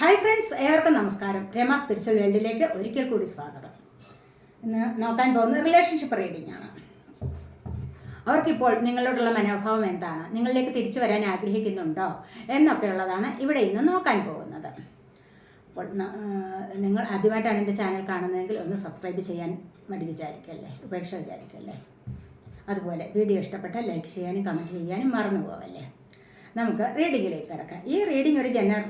Hi friends ഏവർക്കും നമസ്കാരം. Rama spiritual വേൾഡിലേക്ക് ഒരിക്കൽ കൂടി സ്വാഗതം. ഇന്ന് നോക്കാൻ പോകുന്നത് റിലേഷൻഷിപ്പ് റീഡിംഗ് ആണ്. അവർക്കിപ്പോൾ നിങ്ങളോടുള്ള മനോഭാവം എന്താണ്? നിങ്ങളിലേക്ക് തിരിച്ചു വരാൻ ആഗ്രഹിക്കുന്നുണ്ടോ? എന്നൊക്കെയുള്ളതാണ് ഇവിടെ ഇന്ന് നോക്കാൻ പോകുന്നത്. അപ്പോൾ നിങ്ങൾ ആദ്യമായിട്ടാണ് എന്റെ ചാനൽ കാണുന്നതെങ്കിൽ ഒന്ന് സബ്സ്ക്രൈബ് ചെയ്യാൻ മടി വിചാരിക്കല്ലേ? ഉപേക്ഷ വിചാരിക്കല്ലേ? അതുപോലെ വീഡിയോ ഇഷ്ടപ്പെട്ടാൽ ലൈക്ക് ചെയ്യാനും കമന്റ് ചെയ്യാനും മറന്നു പോവല്ലേ? നമുക്ക് റീഡിങ്ങിലേക്ക് കിടക്കാം. ഈ റീഡിംഗ് ഒരു ജനറൽ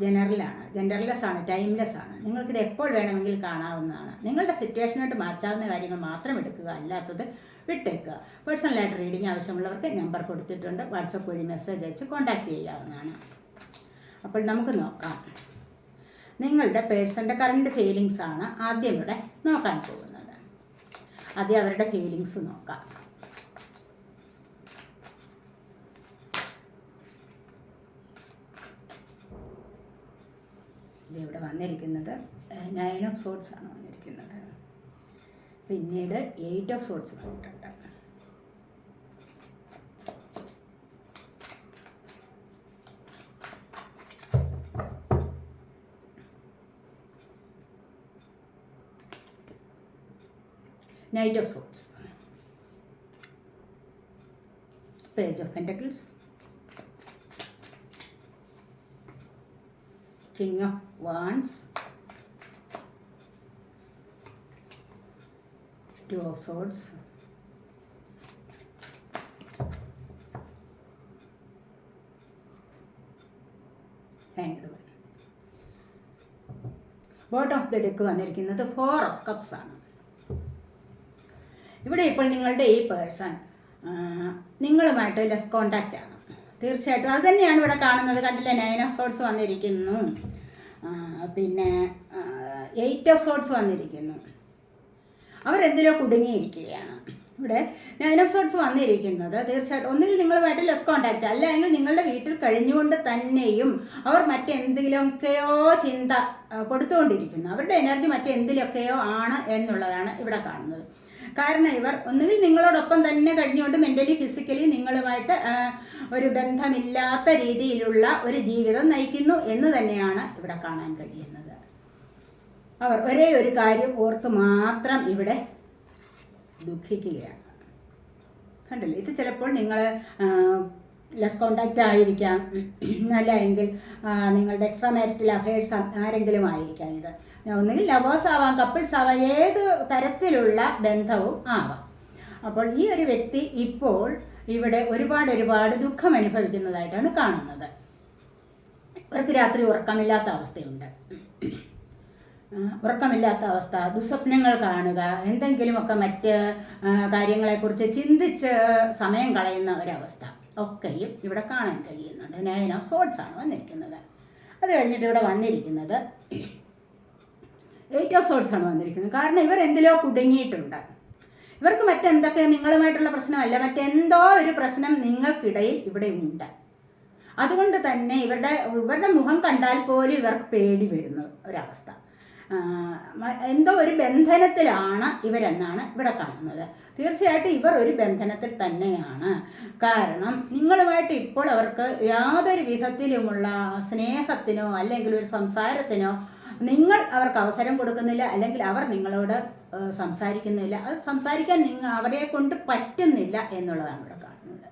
ജനറലാണ് ജനറൽലെസ് ആണ് ടൈംലെസ് ആണ് നിങ്ങൾക്കിത് എപ്പോൾ വേണമെങ്കിൽ കാണാവുന്നതാണ്. നിങ്ങളുടെ സിറ്റുവേഷനായിട്ട് മാറ്റാവുന്ന കാര്യങ്ങൾ മാത്രം എടുക്കുക അല്ലാത്തത് വിട്ടേക്കുക. പേഴ്സണലായിട്ട് റീഡിങ് ആവശ്യമുള്ളവർക്ക് നമ്പർ കൊടുത്തിട്ടുണ്ട്. വാട്സപ്പ് വഴി മെസ്സേജ് അയച്ച് കോൺടാക്റ്റ് ചെയ്യാവുന്നതാണ്. അപ്പോൾ നമുക്ക് നോക്കാം. നിങ്ങളുടെ പേഴ്സന്റെ കറണ്ട് ഫീലിങ്സ് ആണ് ആദ്യം ഇവിടെ നോക്കാൻ പോകുന്നത്. ആദ്യം അവരുടെ ഫീലിങ്സ് നോക്കാം. ഇവിടെ വന്നിരിക്കുന്നത് നയൻ ഓഫ് സോട്ട്സ് ആണ് വന്നിരിക്കുന്നത്. പിന്നീട് എയ്റ്റ് ഓഫ് സോട്ട്സ് വന്നിട്ടുണ്ട് knight of swords page of pentacles King of wands two of swords. Bottom of the deck വന്നിരിക്കുന്നത് ഫോർ ഓഫ് കപ്സ് ആണ്. ഇവിടെ ഇപ്പോൾ നിങ്ങളുടെ ഈ പേഴ്സൺ നിങ്ങളുമായിട്ട് ലെസ് കോണ്ടാക്റ്റ് ആണ് തീർച്ചയായിട്ടും. അത് തന്നെയാണ് ഇവിടെ കാണുന്നത്. കണ്ടില്ലേ? നയൻ ഓഫ് സോട്ട്സ് വന്നിരിക്കുന്നു. പിന്നെ എയ്റ്റ് ഓഫ് സോട്ട്സ് വന്നിരിക്കുന്നു. അവരെന്തിലോ കുടുങ്ങിയിരിക്കുകയാണ്. ഇവിടെ നയൻ ഓഫ് സോട്ട്സ് വന്നിരിക്കുന്നത് തീർച്ചയായിട്ടും ഒന്നുകിൽ നിങ്ങളുമായിട്ട് ലെസ് കോണ്ടാക്റ്റ് അല്ലെങ്കിൽ നിങ്ങളുടെ വീട്ടിൽ കഴിഞ്ഞുകൊണ്ട് തന്നെയും അവർ മറ്റെന്തെങ്കിലുമൊക്കെയോ ചിന്ത കൊടുത്തുകൊണ്ടിരിക്കുന്നു. അവരുടെ എനർജി മറ്റെന്തിലൊക്കെയോ ആണ് എന്നുള്ളതാണ് ഇവിടെ കാണുന്നത്. കാരണം ഇവർ ഒന്നുകിൽ നിങ്ങളോടൊപ്പം തന്നെ കഴിഞ്ഞുകൊണ്ട് മെന്റലി ഫിസിക്കലി നിങ്ങളുമായിട്ട് ഒരു ബന്ധമില്ലാത്ത രീതിയിലുള്ള ഒരു ജീവിതം നയിക്കുന്നു എന്ന് തന്നെയാണ് ഇവിടെ കാണാൻ കഴിയുന്നത്. അവർ ഒരേ ഒരു കാര്യം ഓർത്ത് മാത്രം ഇവിടെ ദുഃഖിക്കുകയാണ്. കണ്ടില്ലേ? ഇത് ചിലപ്പോൾ നിങ്ങൾ ലെസ് കോണ്ടാക്റ്റ് ആയിരിക്കാം. അല്ല എങ്കിൽ നിങ്ങളുടെ എക്സ്ട്രാ മാരിറ്റൽ അഫയേഴ്സ് ആരെങ്കിലും ആയിരിക്കാം ഇത്. ഒന്നുകിൽ ലവേഴ്സ് ആവാം കപ്പിൾസ് ആവാം ഏത് തരത്തിലുള്ള ബന്ധവും ആവാം. അപ്പോൾ ഈ ഒരു വ്യക്തി ഇപ്പോൾ ഇവിടെ ഒരുപാട് ഒരുപാട് ദുഃഖം അനുഭവിക്കുന്നതായിട്ടാണ് കാണുന്നത്. ഇവർക്ക് രാത്രി ഉറക്കമില്ലാത്ത അവസ്ഥയുണ്ട്. ഉറക്കമില്ലാത്ത അവസ്ഥ ദുസ്വപ്നങ്ങൾ കാണുക എന്തെങ്കിലുമൊക്കെ മറ്റ് കാര്യങ്ങളെക്കുറിച്ച് ചിന്തിച്ച് സമയം കളയുന്ന ഒരവസ്ഥ ഒക്കെയും ഇവിടെ കാണാൻ കഴിയുന്നുണ്ട്. നയൻ ഓഫ് സോട്ട്സ് ആണ് വന്നിരിക്കുന്നത്. അത് കഴിഞ്ഞിട്ട് ഇവിടെ വന്നിരിക്കുന്നത് എയ്റ്റ് ഓഫ് സോട്ട്സ് ആണ് വന്നിരിക്കുന്നത്. കാരണം ഇവർ എന്തിലോ കുടുങ്ങിയിട്ടുണ്ട്. ഇവർക്ക് മറ്റെന്തൊക്കെ നിങ്ങളുമായിട്ടുള്ള പ്രശ്നമല്ല മറ്റെന്തോ ഒരു പ്രശ്നം നിങ്ങൾക്കിടയിൽ ഇവിടെ ഉണ്ട്. അതുകൊണ്ട് തന്നെ ഇവരുടെ ഇവരുടെ മുഖം കണ്ടാൽ പോലും ഇവർക്ക് പേടി വരുന്ന ഒരവസ്ഥ. എന്തോ ഒരു ബന്ധനത്തിലാണ് ഇവരെന്നാണ് ഇവിടെ കാണുന്നത്. തീർച്ചയായിട്ടും ഇവർ ഒരു ബന്ധനത്തിൽ തന്നെയാണ്. കാരണം നിങ്ങളുമായിട്ട് ഇപ്പോൾ അവർക്ക് യാതൊരു വിധത്തിലുമുള്ള സ്നേഹത്തിനോ അല്ലെങ്കിൽ ഒരു സംസാരത്തിനോ നിങ്ങൾ അവർക്ക് അവസരം കൊടുക്കുന്നില്ല അല്ലെങ്കിൽ അവർ നിങ്ങളോട് സംസാരിക്കുന്നില്ല. അത് സംസാരിക്കാൻ നിങ്ങൾ അവരെ കൊണ്ട് പറ്റുന്നില്ല എന്നുള്ളതാണ് ഇവിടെ കാണുന്നത്.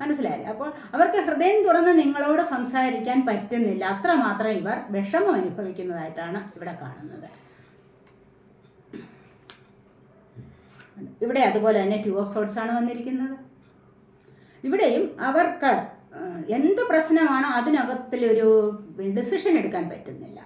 മനസ്സിലായി അപ്പോൾ അവർക്ക് ഹൃദയം തുറന്ന് നിങ്ങളോട് സംസാരിക്കാൻ പറ്റുന്നില്ല. അത്രമാത്രം ഇവർ വിഷമം അനുഭവിക്കുന്നതായിട്ടാണ് ഇവിടെ കാണുന്നത്. ഇവിടെ അതുപോലെ തന്നെ ടു ഓഫ് സോട്ട്സ് ആണ് വന്നിരിക്കുന്നത്. ഇവിടെയും അവർക്ക് എന്ത് പ്രശ്നമാണോ അതിനകത്തിലൊരു ഡിസിഷൻ എടുക്കാൻ പറ്റുന്നില്ല.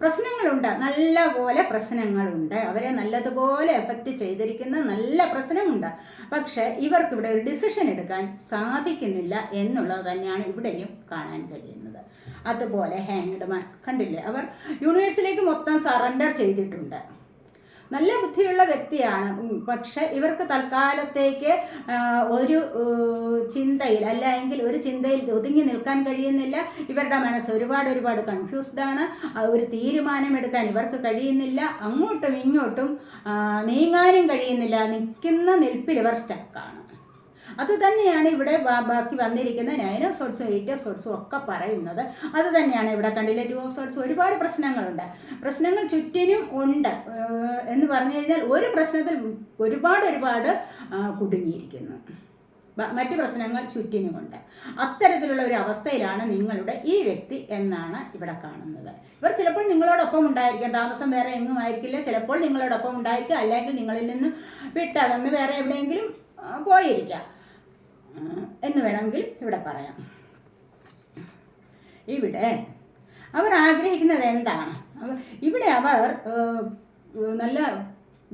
പ്രശ്നങ്ങളുണ്ട്. നല്ല പോലെ പ്രശ്നങ്ങളുണ്ട്. അവരെ നല്ലതുപോലെ എഫക്റ്റ് ചെയ്തിരിക്കുന്ന നല്ല പ്രശ്നമുണ്ട്. പക്ഷെ ഇവർക്ക് ഇവിടെ ഒരു ഡിസിഷൻ എടുക്കാൻ സാധിക്കുന്നില്ല എന്നുള്ളത് തന്നെയാണ് ഇവിടെയും കാണാൻ കഴിയുന്നത്. അതുപോലെ ഹാങ്ഡ് മാൻ കണ്ടില്ലേ? അവർ യൂണിവേഴ്സിലേക്ക് മൊത്തം സറണ്ടർ ചെയ്തിട്ടുണ്ട്. നല്ല ബുദ്ധിയുള്ള വ്യക്തിയാണ്. പക്ഷെ ഇവർക്ക് തൽക്കാലത്തേക്ക് ഒരു ചിന്തയിൽ അല്ലെങ്കിൽ ഒരു ചിന്തയിൽ ഒതുങ്ങി നിൽക്കാൻ കഴിയുന്നില്ല. ഇവരുടെ മനസ്സ് ഒരുപാട് ഒരുപാട് കൺഫ്യൂസ്ഡ് ആണ്. ഒരു തീരുമാനമെടുക്കാൻ ഇവർക്ക് കഴിയുന്നില്ല. അങ്ങോട്ടും ഇങ്ങോട്ടും നീങ്ങാനും കഴിയുന്നില്ല. നിൽക്കുന്ന നിൽപ്പിൽ ഇവർ സ്റ്റക്കാണ് അത് തന്നെയാണ് ഇവിടെ ബാക്കി വന്നിരിക്കുന്ന നയൻ ഓഫ് സോട്സും എയ്റ്റ് ഓഫ് സോട്സും ഒക്കെ പറയുന്നത്. അത് തന്നെയാണ് ഇവിടെ കണ്ടില്ലേ ടു ഓഫ് സോട്സ് ഒരുപാട് പ്രശ്നങ്ങളുണ്ട്. പ്രശ്നങ്ങൾ ചുറ്റിനും ഉണ്ട്. എന്ന് പറഞ്ഞു കഴിഞ്ഞാൽ ഒരു പ്രശ്നത്തിൽ ഒരുപാട് ഒരുപാട് കുടുങ്ങിയിരിക്കുന്നു. മറ്റു പ്രശ്നങ്ങൾ ചുറ്റിനുമുണ്ട്. അത്തരത്തിലുള്ള ഒരു അവസ്ഥയിലാണ് നിങ്ങളുടെ ഈ വ്യക്തി എന്നാണ് ഇവിടെ കാണുന്നത്. ഇവർ ചിലപ്പോൾ നിങ്ങളോടൊപ്പം ഉണ്ടായിരിക്കാം. താമസം വേറെ എങ്ങും ആയിരിക്കില്ല. ചിലപ്പോൾ നിങ്ങളോടൊപ്പം ഉണ്ടായിരിക്കാം. അല്ലെങ്കിൽ നിങ്ങളിൽ നിന്ന് വിട്ടകന്ന് വേറെ എവിടെയെങ്കിലും പോയിരിക്കാം. എന്ന് വേണമെങ്കിൽ ഇവിടെ പറയാം. ഇവിടെ അവർ ആഗ്രഹിക്കുന്നത് എന്താണ്? ഇവിടെ അവർ നല്ല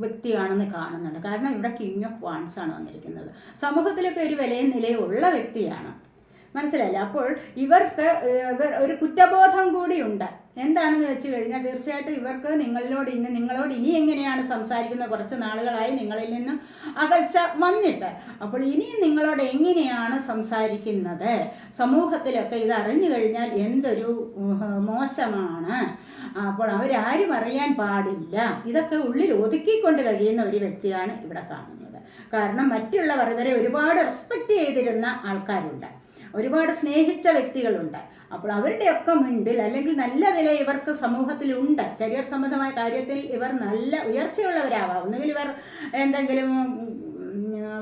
വ്യക്തിയാണെന്ന് കാണുന്നുണ്ട്. കാരണം ഇവിടെ കിങ് ഓഫ് വാൺസ് ആണ് വന്നിരിക്കുന്നത്. സമൂഹത്തിലൊക്കെ ഒരു വിലയും നിലയുള്ള വ്യക്തിയാണ്. മനസ്സിലായില്ലേ? അപ്പോൾ ഇവർക്ക് ഇവർ ഒരു കുറ്റബോധം കൂടിയുണ്ട് എന്താണെന്ന് വെച്ച് കഴിഞ്ഞാൽ തീർച്ചയായിട്ടും ഇവർക്ക് നിങ്ങളിലോട് ഇനി നിങ്ങളോട് ഇനി എങ്ങനെയാണ് സംസാരിക്കുന്നത്? കുറച്ച് നാളുകളായി നിങ്ങളിൽ നിന്ന് അകൽച്ച വന്നിട്ട്. അപ്പോൾ ഇനിയും നിങ്ങളോട് എങ്ങനെയാണ് സംസാരിക്കുന്നത്? സമൂഹത്തിലൊക്കെ ഇത് അറിഞ്ഞു കഴിഞ്ഞാൽ എന്തൊരു മോശമാണ്. അപ്പോൾ അവരാരും അറിയാൻ പാടില്ല. ഇതൊക്കെ ഉള്ളിൽ ഒതുക്കിക്കൊണ്ട് കഴിയുന്ന ഒരു വ്യക്തിയാണ് ഇവിടെ കാണുന്നത്. കാരണം മറ്റുള്ളവർ ഇവരെ ഒരുപാട് റെസ്പെക്റ്റ് ചെയ്തിരുന്ന ആൾക്കാരുണ്ട്. ഒരുപാട് സ്നേഹിച്ച വ്യക്തികളുണ്ട്. അപ്പോൾ അവരുടെയൊക്കെ മുൻപിൽ അല്ലെങ്കിൽ നല്ല വില ഇവർക്ക് സമൂഹത്തിലുണ്ട്. കരിയർ സംബന്ധമായ കാര്യത്തിൽ ഇവർ നല്ല ഉയർച്ചയുള്ളവരാവാം ഒന്നുകിൽ ഇവർ എന്തെങ്കിലും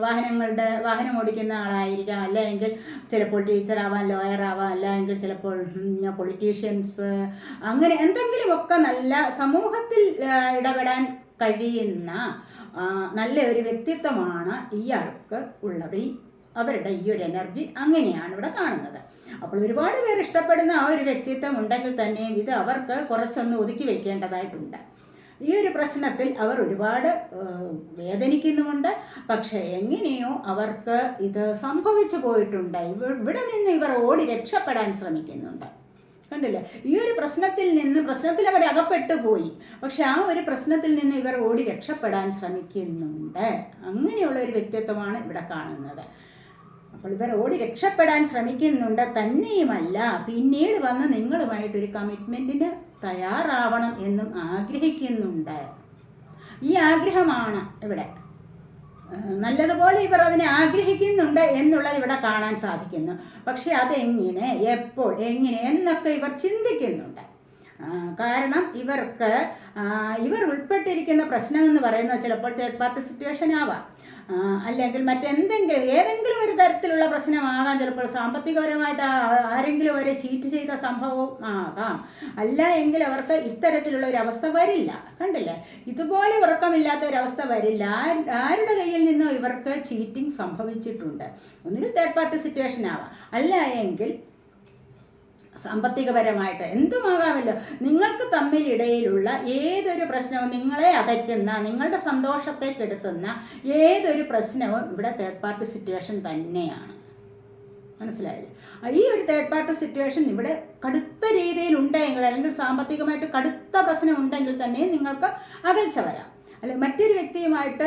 വാഹനങ്ങളുടെ വാഹനം ഓടിക്കുന്ന ആളായിരിക്കാം. അല്ലെങ്കിൽ ചിലപ്പോൾ ടീച്ചറാവാം ലോയറാവാം അല്ലെങ്കിൽ ചിലപ്പോൾ പൊളിറ്റീഷ്യൻസ് അങ്ങനെ എന്തെങ്കിലുമൊക്കെ നല്ല സമൂഹത്തിൽ ഇടപെടാൻ കഴിയുന്ന നല്ല ഒരു വ്യക്തിത്വമാണ് ഇയാൾക്ക് ഉള്ളത്. അവരുടെ ഈ ഒരു എനർജി അങ്ങനെയാണ് ഇവിടെ കാണുന്നത്. അപ്പോൾ ഒരുപാട് പേർ ഇഷ്ടപ്പെടുന്ന ആ ഒരു വ്യക്തിത്വം ഉണ്ടെങ്കിൽ തന്നെയും ഇത് അവർക്ക് കുറച്ചൊന്ന് ഒതുക്കി വെക്കേണ്ടതായിട്ടുണ്ട്. ഈ ഒരു പ്രശ്നത്തിൽ അവർ ഒരുപാട് വേദനിക്കുന്നുമുണ്ട്. പക്ഷേ എങ്ങനെയോ അവർക്ക് ഇത് സംഭവിച്ചു പോയിട്ടുണ്ട്. ഇവിടെ നിന്ന് ഇവർ ഓടി രക്ഷപ്പെടാൻ ശ്രമിക്കുന്നുണ്ട്. കണ്ടില്ലേ? ഈ ഒരു പ്രശ്നത്തിൽ നിന്ന് പ്രശ്നത്തിൽ അവർ അകപ്പെട്ടു പോയി. പക്ഷെ ആ ഒരു പ്രശ്നത്തിൽ നിന്ന് ഇവർ ഓടി രക്ഷപ്പെടാൻ ശ്രമിക്കുന്നുണ്ട്. അങ്ങനെയുള്ള ഒരു വ്യക്തിത്വമാണ് ഇവിടെ കാണുന്നത്. അപ്പോൾ ഇവർ ഓടി രക്ഷപ്പെടാൻ ശ്രമിക്കുന്നുണ്ട്. തന്നെയുമല്ല പിന്നീട് വന്ന് നിങ്ങളുമായിട്ടൊരു കമ്മിറ്റ്മെന്റിന് തയ്യാറാവണം എന്നും ആഗ്രഹിക്കുന്നുണ്ട്. ഈ ആഗ്രഹമാണ് ഇവിടെ. നല്ലതുപോലെ ഇവർ അതിനെ ആഗ്രഹിക്കുന്നുണ്ട് എന്നുള്ളത് ഇവിടെ കാണാൻ സാധിക്കുന്നു. പക്ഷെ അതെങ്ങനെ എപ്പോൾ എങ്ങനെ എന്നൊക്കെ ഇവർ ചിന്തിക്കുന്നുണ്ട്. കാരണം ഇവർക്ക് ഇവർ ഉൾപ്പെട്ടിരിക്കുന്ന പ്രശ്നം എന്ന് പറയുന്നത് ചിലപ്പോൾ തേർഡ് പാർട്ടി സിറ്റുവേഷൻ ആവാം. അല്ലെങ്കിൽ മറ്റെന്തെങ്കിലും ഏതെങ്കിലും ഒരു തരത്തിലുള്ള പ്രശ്നമാകാം ചിലപ്പോൾ. സാമ്പത്തികപരമായിട്ട് ആരെങ്കിലും അവരെ ചീറ്റ് ചെയ്ത സംഭവം ആകാം. അല്ല എങ്കിൽ അവർക്ക് ഇത്തരത്തിലുള്ള ഒരു അവസ്ഥ വരില്ല. കണ്ടില്ലേ? ഇതുപോലെ ഉറക്കമില്ലാത്ത ഒരവസ്ഥ വരില്ല. ആരുടെ കയ്യിൽ നിന്നും ഇവർക്ക് ചീറ്റിംഗ് സംഭവിച്ചിട്ടുണ്ട്. ഒന്നിനും തേർഡ് പാർട്ടി സിറ്റുവേഷൻ ആവാം. അല്ല എങ്കിൽ സാമ്പത്തികപരമായിട്ട് എന്തുമാകാമല്ലോ? നിങ്ങൾക്ക് തമ്മിലിടയിലുള്ള ഏതൊരു പ്രശ്നവും നിങ്ങളെ അകറ്റുന്ന നിങ്ങളുടെ സന്തോഷത്തെ കെടുത്തുന്ന ഏതൊരു പ്രശ്നവും ഇവിടെ തേർഡ് പാർട്ടി സിറ്റുവേഷൻ തന്നെയാണ്. മനസ്സിലായില്ലേ? ഈ ഒരു തേർഡ് പാർട്ടി സിറ്റുവേഷൻ ഇവിടെ കടുത്ത രീതിയിൽ ഉണ്ടെങ്കിൽ അല്ലെങ്കിൽ സാമ്പത്തികമായിട്ട് കടുത്ത പ്രശ്നം ഉണ്ടെങ്കിൽ തന്നെ നിങ്ങൾക്ക് അകൽച്ച വരാം. അല്ലെ മറ്റൊരു വ്യക്തിയുമായിട്ട്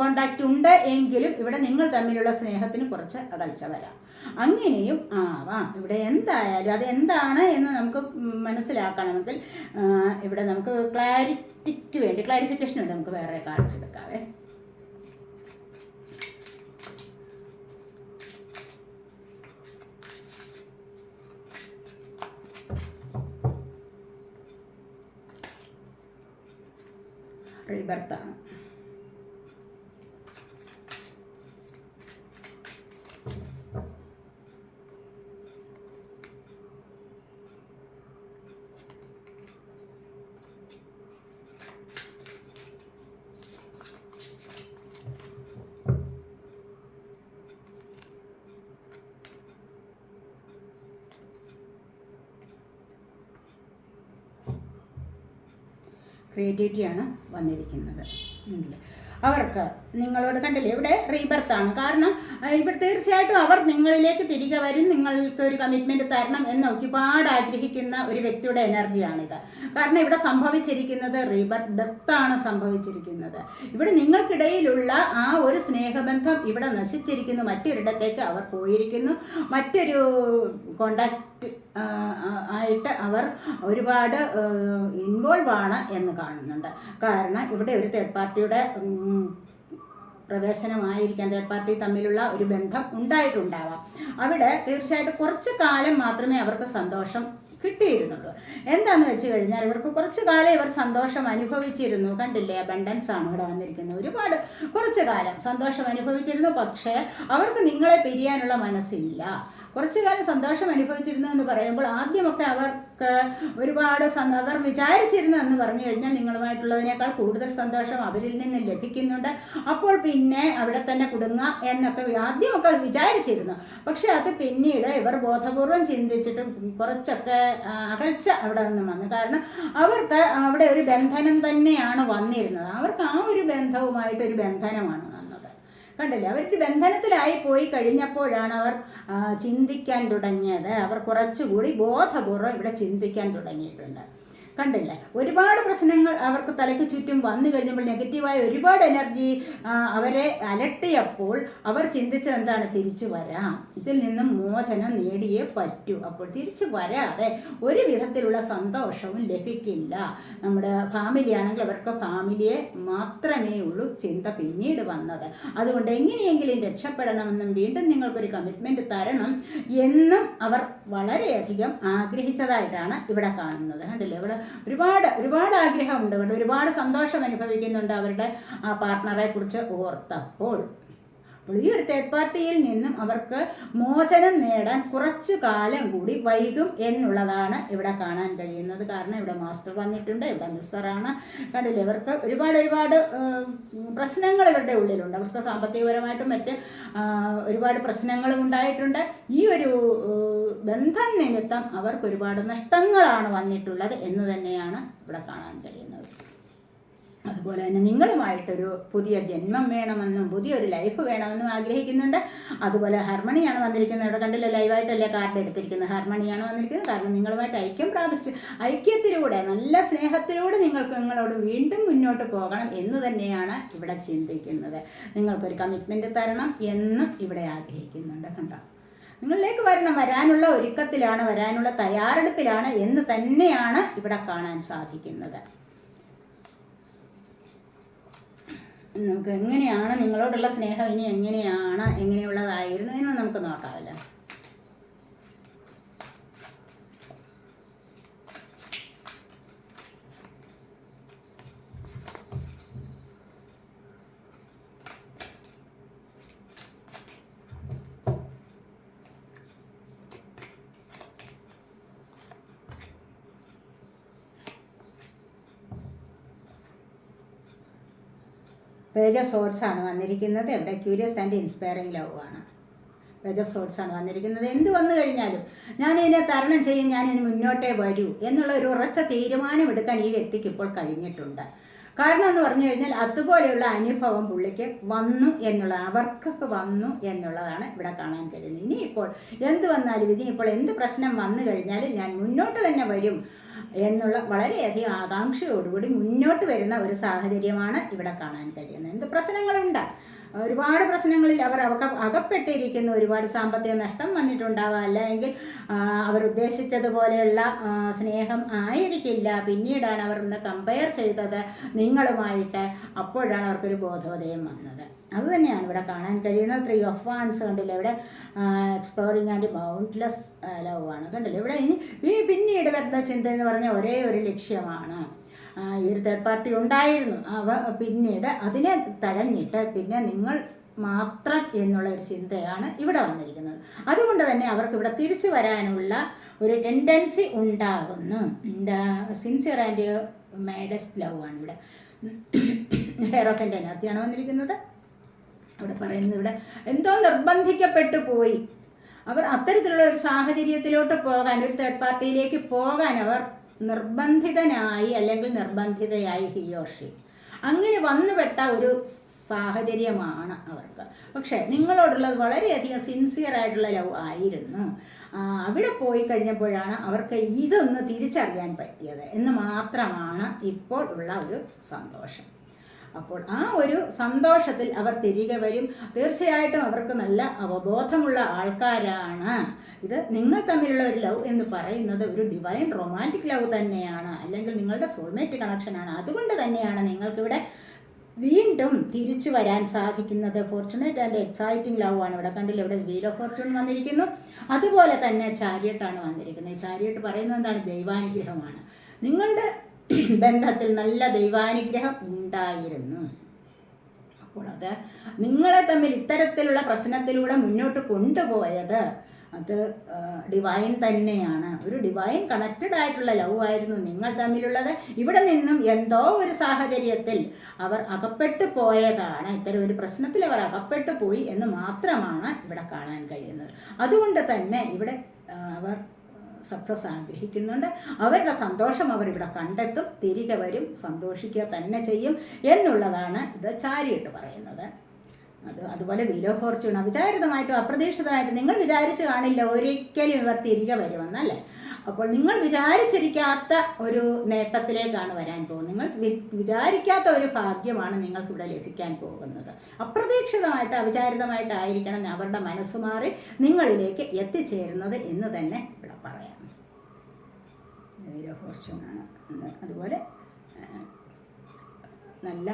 കോണ്ടാക്റ്റ് ഉണ്ട് എങ്കിലും ഇവിടെ നിങ്ങൾ തമ്മിലുള്ള സ്നേഹത്തിന് കുറച്ച് അകൽച്ച വരാം. അങ്ങനെയും ആവാം. ഇവിടെ എന്തായാലും അത് എന്താണ് എന്ന് നമുക്ക് മനസ്സിലാക്കണമെങ്കിൽ ഇവിടെ നമുക്ക് ക്ലാരിറ്റിക്ക് വേണ്ടി ക്ലാരിഫിക്കേഷൻ വേണ്ടി നമുക്ക് വേറെ കാണിച്ചെടുക്കാവേ റീബർത്താണ് ക്രിയേറ്റിവിറ്റിയാണ് വന്നിരിക്കുന്നത്? അവർക്ക് നിങ്ങളോട് കണ്ടില്ലേ ഇവിടെ റീബർത്താണ് കാരണം ഇവിടെ തീർച്ചയായിട്ടും അവർ നിങ്ങളിലേക്ക് തിരികെ വരും നിങ്ങൾക്ക് ഒരു കമ്മിറ്റ്മെന്റ് തരണം എന്ന് ഒരുപാട് ആഗ്രഹിക്കുന്ന ഒരു വ്യക്തിയുടെ എനർജിയാണിത് കാരണം ഇവിടെ സംഭവിച്ചിരിക്കുന്നത് റീബർത്ത് ഡെത്താണ് സംഭവിച്ചിരിക്കുന്നത്. ഇവിടെ നിങ്ങൾക്കിടയിലുള്ള ആ ഒരു സ്നേഹബന്ധം ഇവിടെ നശിച്ചിരിക്കുന്നു. മറ്റൊരിടത്തേക്ക് അവർ പോയിരിക്കുന്നു. മറ്റൊരു കോണ്ടാക്റ്റ് ആയിട്ട് അവർ ഒരുപാട് ഇൻവോൾവ് ആണ് എന്ന് കാണുന്നുണ്ട്. കാരണം ഇവിടെ ഒരു തേർഡ് പാർട്ടിയുടെ പ്രവേശനമായിരിക്കാം. തേർഡ് പാർട്ടി തമ്മിലുള്ള ഒരു ബന്ധം ഉണ്ടായിട്ടുണ്ടാവാം. അവിടെ തീർച്ചയായിട്ടും കുറച്ച് കാലം മാത്രമേ അവർക്ക് സന്തോഷം കിട്ടിയിരുന്നുള്ളൂ. എന്താന്ന് വെച്ച് കഴിഞ്ഞാൽ ഇവർക്ക് കുറച്ച് കാലം ഇവർ സന്തോഷം അനുഭവിച്ചിരുന്നു. കണ്ടില്ലേ? അബണ്ടൻസ് ആണ് ഇവിടെ വന്നിരിക്കുന്നത്. ഒരുപാട് കുറച്ച് കാലം സന്തോഷം അനുഭവിച്ചിരുന്നു. പക്ഷേ അവർക്ക് നിങ്ങളെ പിരിയാനുള്ള മനസ്സില്ല. കുറച്ചു കാലം സന്തോഷം അനുഭവിച്ചിരുന്നു എന്ന് പറയുമ്പോൾ ആദ്യമൊക്കെ അവർക്ക് ഒരുപാട് അവർ വിചാരിച്ചിരുന്നു എന്ന് പറഞ്ഞു കഴിഞ്ഞാൽ നിങ്ങളുമായിട്ടുള്ളതിനേക്കാൾ കൂടുതൽ സന്തോഷം അവരിൽ നിന്ന് ലഭിക്കുന്നുണ്ട്. അപ്പോൾ പിന്നെ അവിടെ തന്നെ കുടുങ്ങുക എന്നൊക്കെ ആദ്യമൊക്കെ വിചാരിച്ചിരുന്നു. പക്ഷെ അത് പിന്നീട് ഇവർ ബോധപൂർവം ചിന്തിച്ചിട്ട് കുറച്ചൊക്കെ അകൽച്ച അവിടെ നിന്ന് വന്നു. കാരണം അവർക്ക് അവിടെ ഒരു ബന്ധനം തന്നെയാണ് വന്നിരുന്നത്. അവർക്ക് ആ ഒരു ബന്ധവുമായിട്ട് ഒരു ബന്ധനമാണ് കണ്ടില്ലേ? അവരുടെ ബന്ധനത്തിലായി പോയി കഴിഞ്ഞപ്പോഴാണ് അവർ ചിന്തിക്കാൻ തുടങ്ങിയത്. അവർ കുറച്ചുകൂടി ബോധപൂർവം ഇവിടെ ചിന്തിക്കാൻ തുടങ്ങിയിട്ടുണ്ട്. കണ്ടില്ലേ? ഒരുപാട് പ്രശ്നങ്ങൾ അവർക്ക് തലയ്ക്ക് ചുറ്റും വന്നു കഴിഞ്ഞപ്പോൾ നെഗറ്റീവായ ഒരുപാട് എനർജി അവരെ അലട്ടിയപ്പോൾ അവർ ചിന്തിച്ചത് എന്താണ്? തിരിച്ചു വരാം. ഇതിൽ നിന്നും മോചനം നേടിയേ പറ്റൂ. അപ്പോൾ തിരിച്ചു വരാതെ ഒരു വിധത്തിലുള്ള സന്തോഷവും ലഭിക്കില്ല. നമ്മുടെ ഫാമിലി ആണെങ്കിൽ അവർക്ക് ഫാമിലിയെ മാത്രമേ ഉള്ളൂ ചിന്ത പിന്നീട് വന്നത്. അതുകൊണ്ട് എങ്ങനെയെങ്കിലും രക്ഷപ്പെടണമെന്നും വീണ്ടും നിങ്ങൾക്കൊരു കമ്മിറ്റ്മെന്റ് തരണം എന്നും അവർ വളരെയധികം ആഗ്രഹിച്ചതായിട്ടാണ് ഇവിടെ കാണുന്നത്. കണ്ടില്ലേ? ഇവിടെ ഒരുപാട് ഒരുപാട് ആഗ്രഹമുണ്ട് കേട്ടോ. ഒരുപാട് സന്തോഷം അനുഭവിക്കുന്നുണ്ട് അവരുടെ ആ പാർട്ട്ണറെ കുറിച്ച് ഓർത്തപ്പോൾ. അപ്പോൾ ഈ ഒരു തേർഡ് പാർട്ടിയിൽ നിന്നും അവർക്ക് മോചനം നേടാൻ കുറച്ചു കാലം കൂടി വൈകും എന്നുള്ളതാണ് ഇവിടെ കാണാൻ കഴിയുന്നത്. കാരണം ഇവിടെ മാസ്റ്റർ വന്നിട്ടുണ്ട് ഇവിടെ മിസ്സറാണ്. കണ്ടില്ലേ ഇവർക്ക് ഒരുപാട് ഒരുപാട് പ്രശ്നങ്ങൾ ഇവരുടെ ഉള്ളിലുണ്ട്. അവർക്ക് സാമ്പത്തികപരമായിട്ടും മറ്റ് ഒരുപാട് പ്രശ്നങ്ങളും ഉണ്ടായിട്ടുണ്ട്. ഈ ഒരു ബന്ധം നിമിത്തം അവർക്ക് ഒരുപാട് നഷ്ടങ്ങളാണ് വന്നിട്ടുള്ളത് എന്ന് തന്നെയാണ് ഇവിടെ കാണാൻ കഴിയുന്നത്. അതുപോലെ തന്നെ നിങ്ങളുമായിട്ടൊരു പുതിയ ജന്മം വേണമെന്നും പുതിയൊരു ലൈഫ് വേണമെന്നും ആഗ്രഹിക്കുന്നുണ്ട്. അതുപോലെ ഹർമണിയാണ് വന്നിരിക്കുന്നത്. ഇവിടെ കണ്ടില്ല ലൈവായിട്ടല്ലേ കാർഡ് എടുത്തിരിക്കുന്നത്. ഹർമണിയാണ് വന്നിരിക്കുന്നത്. കാരണം നിങ്ങളുമായിട്ട് ഐക്യം പ്രാപിച്ച് ഐക്യത്തിലൂടെ നല്ല സ്നേഹത്തിലൂടെ നിങ്ങൾക്ക് നിങ്ങളോട് വീണ്ടും മുന്നോട്ട് പോകണം എന്ന് തന്നെയാണ് ഇവിടെ ചിന്തിക്കുന്നത്. നിങ്ങൾക്കൊരു കമ്മിറ്റ്മെന്റ് തരണം എന്നും ഇവിടെ ആഗ്രഹിക്കുന്നുണ്ട് കണ്ടോ? നിങ്ങളിലേക്ക് വരണം. വരാനുള്ള ഒരുക്കത്തിലാണ് വരാനുള്ള തയ്യാറെടുപ്പിലാണ് എന്ന് തന്നെയാണ് ഇവിടെ കാണാൻ സാധിക്കുന്നത്. നമുക്ക് എങ്ങനെയാണ് നിങ്ങളോടുള്ള സ്നേഹം? ഇനി എങ്ങനെയാണ്? എങ്ങനെയുള്ളതായിരുന്നു എന്ന് നമുക്ക് നോക്കാമല്ലോ. പേജ് ഓഫ് സോട്ട്സ് ആണ് വന്നിരിക്കുന്നത്. എവിടെ ക്യൂരിയസ് ആൻഡ് ഇൻസ്പയറിംഗ് ലവ് ആണ്. പേജ് ഓഫ് സോട്ട്സ് ആണ് വന്നിരിക്കുന്നത്. എന്ത് വന്നു കഴിഞ്ഞാലും ഞാനിതിനെ തരണം ചെയ്യും ഇതിന് മുന്നോട്ടേ വരൂ എന്നുള്ള ഒരു ഉറച്ച തീരുമാനം എടുക്കാൻ ഈ വ്യക്തിക്ക് ഇപ്പോൾ കഴിഞ്ഞിട്ടുണ്ട്. കാരണം എന്ന് പറഞ്ഞു കഴിഞ്ഞാൽ അതുപോലെയുള്ള അനുഭവം പുള്ളിക്ക് വന്നു എന്നുള്ളതാണ്. അവർക്കൊക്കെ വന്നു എന്നുള്ളതാണ് ഇവിടെ കാണാൻ കഴിയുന്നത്. ഇനി ഇപ്പോൾ എന്ത് വന്നാലും ഇതിനിപ്പോൾ എന്ത് പ്രശ്നം വന്നു കഴിഞ്ഞാലും ഞാൻ മുന്നോട്ട് തന്നെ വരും എന്നുള്ള വളരെയധികം ആകാംക്ഷയോടുകൂടി മുന്നോട്ട് വരുന്ന ഒരു സാഹചര്യമാണ് ഇവിടെ കാണാൻ കഴിയുന്നത്. എന്ത് പ്രശ്നങ്ങളുണ്ട്? ഒരുപാട് പ്രശ്നങ്ങളിൽ അവർ അവ അകപ്പെട്ടിരിക്കുന്നു. ഒരുപാട് സാമ്പത്തിക നഷ്ടം വന്നിട്ടുണ്ടാവാം. അല്ലെങ്കിൽ അവർ ഉദ്ദേശിച്ചതുപോലെയുള്ള സ്നേഹം ആയിരിക്കില്ല. പിന്നീടാണ് അവർ ഒന്ന് കമ്പയർ ചെയ്തത് നിങ്ങളുമായിട്ട്. അപ്പോഴാണ് അവർക്കൊരു ബോധോദയം വന്നത്. അതുതന്നെയാണ് ഇവിടെ കാണാൻ കഴിയുന്നത്. ത്രീ ഓഫ് വാൺസ് കണ്ടില്ലേ? ഇവിടെ എക്സ്പ്ലോറിങ് ആൻഡ് ബൗണ്ട്ലെസ് ലവ് ആണ്. കണ്ടില്ലേ? ഇവിടെ ഇനി പിന്നീട് വരുന്ന ചിന്ത എന്ന് പറഞ്ഞ ഒരേ ഒരു ലക്ഷ്യമാണ്. ഒരു തേർഡ് പാർട്ടി ഉണ്ടായിരുന്നു. അവ പിന്നീട് അതിനെ തഴഞ്ഞിട്ട് പിന്നെ നിങ്ങൾ മാത്രം എന്നുള്ള ഒരു ചിന്തയാണ് ഇവിടെ വന്നിരിക്കുന്നത്. അതുകൊണ്ട് തന്നെ അവർക്ക് ഇവിടെ തിരിച്ചു വരാനുള്ള ഒരു ടെൻഡൻസി ഉണ്ടാകുന്നു. എന്താ സിൻസിയർ ആൻഡ് മേഡസ്റ്റ് ലവ് ആണ് ഇവിടെ. ഹെയറോഫിന്റെ എനർജിയാണ് വന്നിരിക്കുന്നത്. അവിടെ പറയുന്നത് ഇവിടെ എന്തോ നിർബന്ധിക്കപ്പെട്ടു പോയി. അവർ അത്തരത്തിലുള്ള ഒരു സാഹചര്യത്തിലോട്ട് പോകാൻ ഒരു തേർഡ് പാർട്ടിയിലേക്ക് പോകാൻ അവർ നിർബന്ധിതനായി അല്ലെങ്കിൽ നിർബന്ധിതയായി ഹിയോഷി അങ്ങനെ വന്നുപെട്ട ഒരു സാഹചര്യമാണ് അവർക്ക്. പക്ഷേ നിങ്ങളോടുള്ളത് വളരെയധികം സിൻസിയർ ആയിട്ടുള്ള ലവ് ആയിരുന്നു. അവിടെ പോയി കഴിഞ്ഞപ്പോഴാണ് അവർക്ക് ഇതൊന്ന് തിരിച്ചറിയാൻ പറ്റിയത് എന്ന് മാത്രമാണ് ഇപ്പോൾ ഉള്ള ഒരു സന്തോഷം. അപ്പോൾ ആ ഒരു സന്തോഷത്തിൽ അവർ തിരികെ വരും. തീർച്ചയായിട്ടും അവർക്ക് നല്ല അവബോധമുള്ള ആൾക്കാരാണ്. ഇത് നിങ്ങൾ തമ്മിലുള്ള ഒരു ലവ് എന്ന് പറയുന്നത് ഒരു ഡിവൈൻ റൊമാന്റിക് ലവ് തന്നെയാണ്. അല്ലെങ്കിൽ നിങ്ങളുടെ സോൾമേറ്റ് കണക്ഷനാണ് അതുകൊണ്ട് തന്നെയാണ് നിങ്ങൾക്കിവിടെ വീണ്ടും തിരിച്ചു വരാൻ സാധിക്കുന്നത്. ഫോർച്യുണേറ്റ് ആൻഡ് എക്സൈറ്റിംഗ് ലവ് ആണ്. ഇവിടെ കണ്ടില്ല? ഇവിടെ വീൽ ഓഫ് ഫോർച്യൂൺ വന്നിരിക്കുന്നു. അതുപോലെ തന്നെ ചാരിയട്ടാണ് വന്നിരിക്കുന്നത്. ചാരിയട്ട് പറയുന്നത് എന്താണ്? ദൈവാനുഗ്രഹമാണ്. നിങ്ങളുടെ ബന്ധത്തിൽ നല്ല ദൈവാനുഗ്രഹം ഉണ്ടായിരുന്നു. അപ്പോൾ അത് നിങ്ങളെ തമ്മിൽ ഇത്തരത്തിലുള്ള പ്രശ്നത്തിലൂടെ മുന്നോട്ട് കൊണ്ടുപോയത് അത് ഡിവൈൻ തന്നെയാണ്. ഒരു ഡിവൈൻ കണക്റ്റഡ് ആയിട്ടുള്ള ലവ് ആയിരുന്നു നിങ്ങൾ തമ്മിലുള്ളത്. ഇവിടെ നിന്നും എന്തോ ഒരു സാഹചര്യത്തിൽ അവർ അകപ്പെട്ടു പോയതാണ്. ഇത്തരം ഒരു പ്രശ്നത്തിൽ അവർ അകപ്പെട്ടു പോയി എന്ന് മാത്രമാണ് ഇവിടെ കാണാൻ കഴിയുന്നത്. അതുകൊണ്ട് തന്നെ ഇവിടെ അവർ സക്സസ് ആഗ്രഹിക്കുന്നുണ്ട്. അവരുടെ സന്തോഷം അവരിവിടെ കണ്ടെത്തും. തിരികെ വരും. സന്തോഷിക്കുക തന്നെ ചെയ്യും എന്നുള്ളതാണ് ഇത് ചാരിയിട്ട് പറയുന്നത്. അത് അതുപോലെ വീലോ ഫോർച്യൂൺ അവിചാരിതമായിട്ടും അപ്രതീക്ഷിതമായിട്ടും നിങ്ങൾ വിചാരിച്ച് കാണില്ല. ഒരിക്കലും ഇവർ തിരികെ വരുമെന്നല്ലേ? അപ്പോൾ നിങ്ങൾ വിചാരിച്ചിരിക്കാത്ത ഒരു നേട്ടത്തിലേക്കാണ് വരാൻ പോകുന്നത്. നിങ്ങൾ വിചാരിക്കാത്ത ഒരു ഭാഗ്യമാണ് നിങ്ങൾക്ക് ഇവിടെ ലഭിക്കാൻ പോകുന്നത്. അപ്രതീക്ഷിതമായിട്ട് അവിചാരിതമായിട്ടായിരിക്കണം അവരുടെ മനസ്സ് മാറി നിങ്ങളിലേക്ക് എത്തിച്ചേരുന്നത് എന്ന് തന്നെ വിലോ ഫോർച്യൂണാണ് അതുപോലെ നല്ല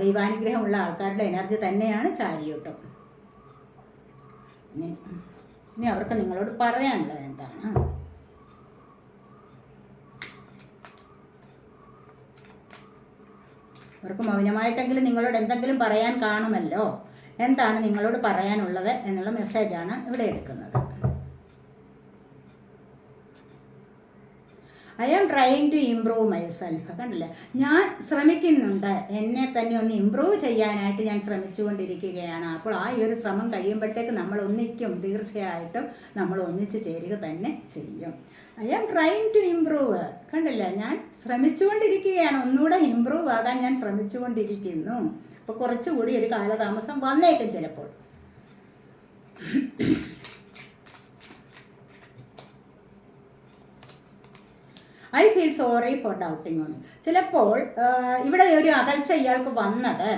ദൈവാനുഗ്രഹമുള്ള ആൾക്കാരുടെ എനർജി തന്നെയാണ് ചാരിയോട്ടം. ഇനി ഇനി അവർക്ക് നിങ്ങളോട് പറയാനുള്ളത് എന്താണ്? അവർക്ക് മൗനമായിട്ടെങ്കിലും നിങ്ങളോട് എന്തെങ്കിലും പറയാൻ കാണുമല്ലോ? എന്താണ് നിങ്ങളോട് പറയാനുള്ളത് എന്നുള്ള മെസ്സേജാണ് ഇവിടെ എടുക്കുന്നത്. I am trying to improve myself കണ്ടില്ലേ? ഞാൻ ശ്രമിക്കുന്നുണ്ട്. എന്നെ തന്നെ ഒന്ന് ഇമ്പ്രൂവ് ചെയ്യാനായിട്ട് ഞാൻ ശ്രമിച്ചുകൊണ്ടിരിക്കുകയാണ്. അപ്പോൾ ആ ഈ ഒരു ശ്രമം കഴിയുമ്പോഴത്തേക്ക് നമ്മൾ ഒന്നിക്കും തീർച്ചയായിട്ടും നമ്മൾ ഒന്നിച്ച് ചേരുക തന്നെ ചെയ്യും. I am trying to improve കണ്ടില്ല? ഞാൻ ശ്രമിച്ചുകൊണ്ടിരിക്കുകയാണ്. ഒന്നുകൂടെ ഇമ്പ്രൂവ് ആകാൻ ഞാൻ ശ്രമിച്ചുകൊണ്ടിരിക്കുന്നു. അപ്പോൾ കുറച്ചുകൂടി ഒരു കാലതാമസം വന്നേക്കും ചിലപ്പോൾ. I feel sorry for doubting on ചിലപ്പോൾ ഇവിടെ ഒരു അകൽച്ച ഇയാൾക്ക് വന്നത്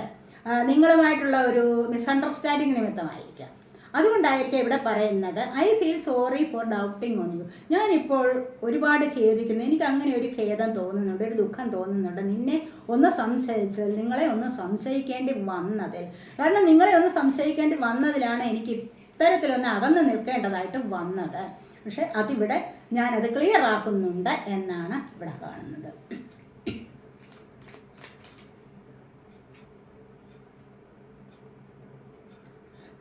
നിങ്ങളുമായിട്ടുള്ള ഒരു മിസ്അണ്ടർസ്റ്റാൻഡിങ് നിമിത്തമായിരിക്കാം. അതുകൊണ്ടായിരിക്കും ഇവിടെ പറയുന്നത് I feel sorry for doubting on you ഞാനിപ്പോൾ ഒരുപാട് ഖേദിക്കുന്നു. എനിക്ക് അങ്ങനെ ഒരു ഖേദം തോന്നുന്നുണ്ട് ഒരു ദുഃഖം തോന്നുന്നുണ്ട്. നിന്നെ ഒന്ന് സംശയിച്ചതിൽ നിങ്ങളെ ഒന്ന് സംശയിക്കേണ്ടി വന്നതിൽ. കാരണം നിങ്ങളെ ഒന്ന് സംശയിക്കേണ്ടി വന്നതിലാണ് എനിക്ക് ഇത്തരത്തിലൊന്ന് അകന്നു നിൽക്കേണ്ടതായിട്ട് വന്നത്. പക്ഷെ അതിവിടെ ഞാനത് ക്ലിയർ ആക്കുന്നുണ്ട് എന്നാണ് ഇവിടെ കാണുന്നത്.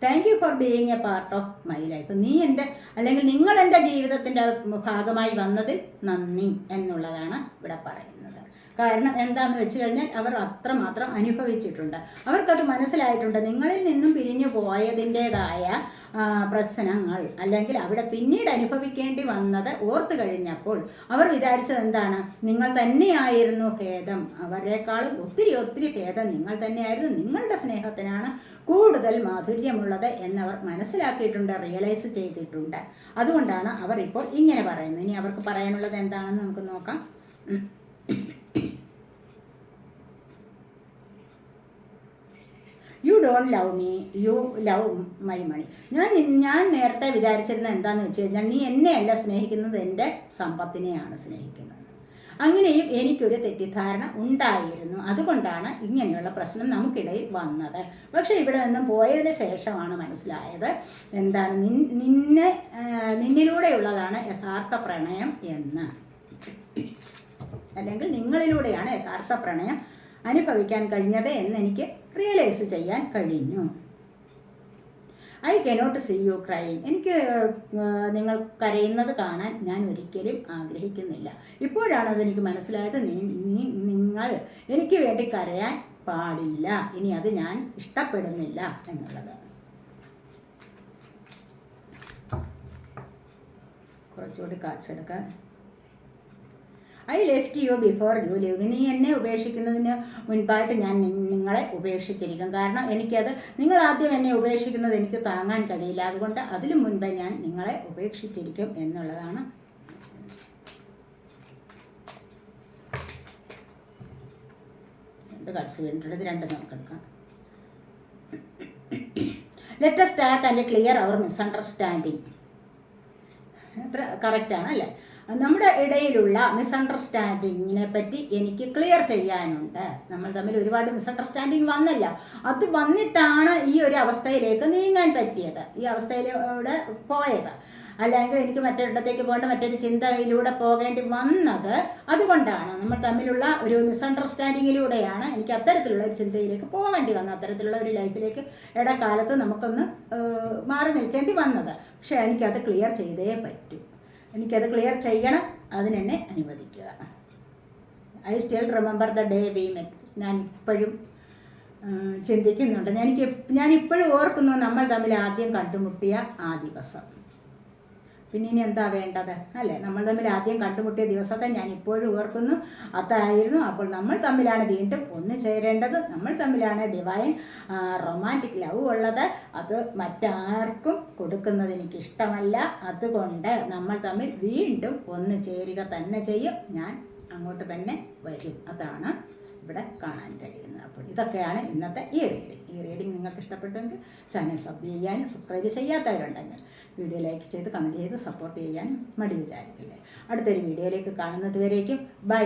Thank you for being a part of my life നീ എന്റെ അല്ലെങ്കിൽ നിങ്ങൾ എന്റെ ജീവിതത്തിന്റെ ഭാഗമായി വന്നതിൽ നന്ദി എന്നുള്ളതാണ് ഇവിടെ പറയുന്നത്. കാരണം എന്താണെന്ന് വെച്ച് കഴിഞ്ഞാൽ അവർ അത്രമാത്രം അനുഭവിച്ചിട്ടുണ്ട്. അവർക്കത് മനസ്സിലായിട്ടുണ്ട്. നിങ്ങളിൽ നിന്നും പിരിഞ്ഞു പോയതിന്റെതായ പ്രശ്നങ്ങൾ. അല്ലെങ്കിൽ അവിടെ പിന്നീട് അനുഭവിക്കേണ്ടി വന്നത് ഓർത്തു കഴിഞ്ഞപ്പോൾ അവർ വിചാരിച്ചത് എന്താണ്? നിങ്ങൾ തന്നെയായിരുന്നു ഭേദം. അവരെക്കാളും ഒത്തിരി ഒത്തിരി ഭേദം നിങ്ങൾ തന്നെയായിരുന്നു. നിങ്ങളുടെ സ്നേഹത്തിനാണ് കൂടുതൽ മാധുര്യമുള്ളത് എന്നവർ മനസ്സിലാക്കിയിട്ടുണ്ട് റിയലൈസ് ചെയ്തിട്ടുണ്ട്. അതുകൊണ്ടാണ് അവർ ഇപ്പോൾ ഇങ്ങനെ പറയുന്നത്. ഇനി അവർക്ക് പറയാനുള്ളത് എന്താണെന്ന് നമുക്ക് നോക്കാം. You don't love me you love my money ഞാൻ ഞാൻ നേരത്തെ വിചാരിച്ചിരുന്നത് എന്താണെന്ന് വെച്ച് കഴിഞ്ഞാൽ നീ എന്നെയല്ല സ്നേഹിക്കുന്നത് എന്റെ സമ്പത്തിനെയാണ് സ്നേഹിക്കുന്നത്. അങ്ങനെയും എനിക്കൊരു തെറ്റിദ്ധാരണ ഉണ്ടായിരുന്നു. അതുകൊണ്ടാണ് ഇങ്ങനെയുള്ള പ്രശ്നം നമുക്കിടയിൽ വന്നത്. പക്ഷേ ഇവിടെ നിന്നും പോയതിന് ശേഷമാണ് മനസ്സിലായത് എന്താണ്? നിന്നെ നിന്നിലൂടെയുള്ളതാണ് യഥാർത്ഥ പ്രണയം എന്ന്. അല്ലെങ്കിൽ നിങ്ങളിലൂടെയാണ് യഥാർത്ഥ പ്രണയം അനുഭവിക്കാൻ കഴിഞ്ഞത് എന്ന് എനിക്ക് റിയലൈസ് ചെയ്യാൻ കഴിഞ്ഞു. I cannot see you crime എനിക്ക് നിങ്ങൾ കരയുന്നത് കാണാൻ ഞാൻ ഒരിക്കലും ആഗ്രഹിക്കുന്നില്ല. ഇപ്പോഴാണ് അതെനിക്ക് മനസ്സിലായത്. നിങ്ങൾ എനിക്ക് വേണ്ടി കരയാൻ പാടില്ല. ഇനി അത് ഞാൻ ഇഷ്ടപ്പെടുന്നില്ല എന്നുള്ളത്. കുറച്ചുകൂടി cards I left you before you leave നീ എന്നെ ഉപേക്ഷിക്കുന്നതിന് മുൻപായിട്ട് ഞാൻ നിങ്ങളെ ഉപേക്ഷിച്ചിരിക്കും. കാരണം എനിക്കത് നിങ്ങൾ ആദ്യം എന്നെ ഉപേക്ഷിക്കുന്നത് എനിക്ക് താങ്ങാൻ കഴിയില്ല. അതുകൊണ്ട് അതിലും മുൻപേ ഞാൻ നിങ്ങളെ ഉപേക്ഷിച്ചിരിക്കും എന്നുള്ളതാണ്. രണ്ട് കാർഡ്സ് വീണിട്ടുണ്ട്. ഇത് രണ്ട് നമുക്കെടുക്കാം let's talk and clear our misunderstanding അത്ര കറക്റ്റാണ് അല്ലേ? നമ്മുടെ ഇടയിലുള്ള മിസ്അണ്ടർസ്റ്റാൻഡിങ്ങിനെ പറ്റി എനിക്ക് ക്ലിയർ ചെയ്യാനുണ്ട്. നമ്മൾ തമ്മിൽ ഒരുപാട് മിസ്അണ്ടർസ്റ്റാൻഡിങ് വന്നല്ല. അത് വന്നിട്ടാണ് ഈ ഒരു അവസ്ഥയിലേക്ക് നീങ്ങാൻ പറ്റിയത്. ഈ അവസ്ഥയിലൂടെ പോയത്. അല്ലെങ്കിൽ എനിക്ക് മറ്റൊരിടത്തേക്ക് പോകേണ്ട മറ്റൊരു ചിന്തയിലൂടെ പോകേണ്ടി വന്നത് അതുകൊണ്ടാണ്. നമ്മൾ തമ്മിലുള്ള ഒരു മിസ്അണ്ടർസ്റ്റാൻഡിങ്ങിലൂടെയാണ് എനിക്ക് അത്തരത്തിലുള്ള ഒരു ചിന്തയിലേക്ക് പോകേണ്ടി വന്നത്. അത്തരത്തിലുള്ള ഒരു ലൈഫിലേക്ക് ഇടക്കാലത്ത് നമുക്കൊന്ന് മാറി നിൽക്കേണ്ടി വന്നത്. പക്ഷേ എനിക്കത് ക്ലിയർ ചെയ്തേ പറ്റൂ. എനിക്കത് ക്ലിയർ ചെയ്യണം. അതിനെന്നെ അനുവദിക്കുക. I still remember the day we met ഞാൻ ഇപ്പോഴും ചിന്തിക്കുന്നുണ്ട്. ഞാൻ ഇപ്പോഴും ഓർക്കുന്നു നമ്മൾ തമ്മിൽ ആദ്യം കണ്ടുമുട്ടിയ ആ ദിവസം. പിന്നെ ഇനി എന്താ വേണ്ടത്? അല്ലേ? നമ്മൾ തമ്മിൽ ആദ്യം കണ്ടുമുട്ടിയ ദിവസത്തെ ഞാൻ ഇപ്പോഴും ഓർക്കുന്നു. അതായിരുന്നു അപ്പോൾ നമ്മൾ തമ്മിലാണ് വീണ്ടും ഒന്ന് ചേരേണ്ടത്. നമ്മൾ തമ്മിലാണ് ഡിവൈൻ റൊമാന്റിക് ലവ് ഉള്ളത്. അത് മറ്റാർക്കും കൊടുക്കുന്നത് എനിക്ക് ഇഷ്ടമല്ല അതുകൊണ്ട് നമ്മൾ തമ്മിൽ വീണ്ടും ഒന്ന് ചേരുക തന്നെ ചെയ്യും. ഞാൻ അങ്ങോട്ട് തന്നെ വരും. അതാണ് ഇവിടെ കാണാൻ കഴിയുന്നത്. അപ്പോൾ ഇതൊക്കെയാണ് ഇന്നത്തെ ഈ റീഡിങ് ഈ റീഡിങ് നിങ്ങൾക്ക് ഇഷ്ടപ്പെട്ടെങ്കിൽ ചാനൽ സബ് ചെയ്യാനും സബ്സ്ക്രൈബ് ചെയ്യാത്തവരുണ്ടെങ്കിൽ വീഡിയോ ലൈക്ക് ചെയ്ത് കമന്റ് ചെയ്ത് സപ്പോർട്ട് ചെയ്യാൻ മടി വിചാരിക്കില്ലേ. അടുത്തൊരു വീഡിയോയിലേക്ക് കാണുന്നത് വരേക്കും. ബൈ